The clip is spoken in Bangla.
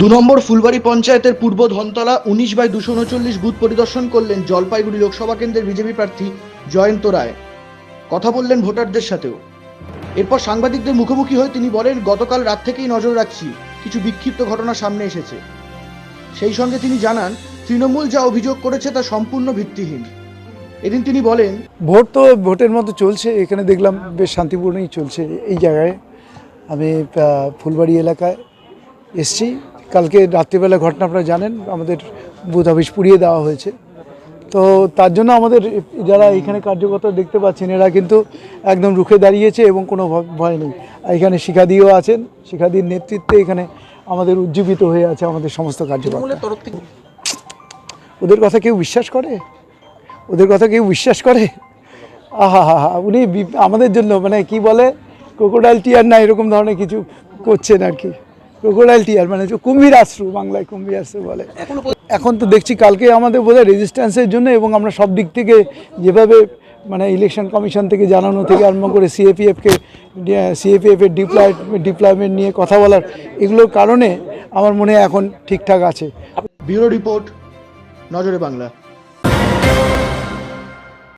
দু নম্বর ফুলবাড়ি পঞ্চায়েতের পূর্ব ধনতলা উনিশ বাই দুশো উনচল্লিশ বুথ পরিদর্শন করলেন জলপাইগুড়ি লোকসভা কেন্দ্রের বিজেপি প্রার্থী জয়ন্ত রায়। কথা বললেন ভোটারদের সাথেও। এরপর সাংবাদিকদের মুখোমুখি হয়ে তিনি বলেন, গতকাল রাত থেকেই নজর রাখছি, কিছু বিক্ষিপ্ত ঘটনা সামনে এসেছে। সেই সঙ্গে তিনি জানান, তৃণমূল যা অভিযোগ করেছে তা সম্পূর্ণ ভিত্তিহীন। এদিন তিনি বলেন, ভোট তো ভোটের মতো চলছে, এখানে দেখলাম বেশ শান্তিপূর্ণই চলছে এই জায়গায়। আমি ফুলবাড়ি এলাকায় এসছি কালকে রাত্রিবেলা ঘটনা আপনারা জানেন আমাদের বুথ অফিস পুড়িয়ে দেওয়া হয়েছে। তো তার জন্য আমাদের যারা এখানে কার্যকর্তা দেখতে পাচ্ছেন এরা কিন্তু একদম রুখে দাঁড়িয়েছে এবং কোনো ভয় নেই। এখানে শিখাদিও আছেন শিখাদির নেতৃত্বে এখানে আমাদের উজ্জীবিত হয়ে আছে আমাদের সমস্ত কার্যকর্তা। ওদের কথা কেউ বিশ্বাস করে? ওদের কথা কেউ বিশ্বাস করে? আহা হা হা উনি আমাদের জন্য মানে কি বলে ক্রোকোডাইল টিয়ার না এরকম ধরনের কিছু করছেন আর কি। ক্রোকোডাইল টিয়ার মানে কুম্ভীর আশ্রু, বাংলায় কুম্ভীর আশ্রু বলে। এখন তো দেখছি কালকে আমাদের বোধহয় রেজিস্ট্যান্সের জন্য এবং আমরা সব দিক থেকে যেভাবে মানে ইলেকশন কমিশন থেকে জানানো থেকে আরম্ভ করে সিএপিএফকে সিএপিএফের ডিপ্লয় ডিপ্লয়মেন্ট নিয়ে কথা বলার, এগুলোর কারণে আমার মনে এখন ঠিকঠাক আছে। ব্যুরো রিপোর্ট, নজরে বাংলা।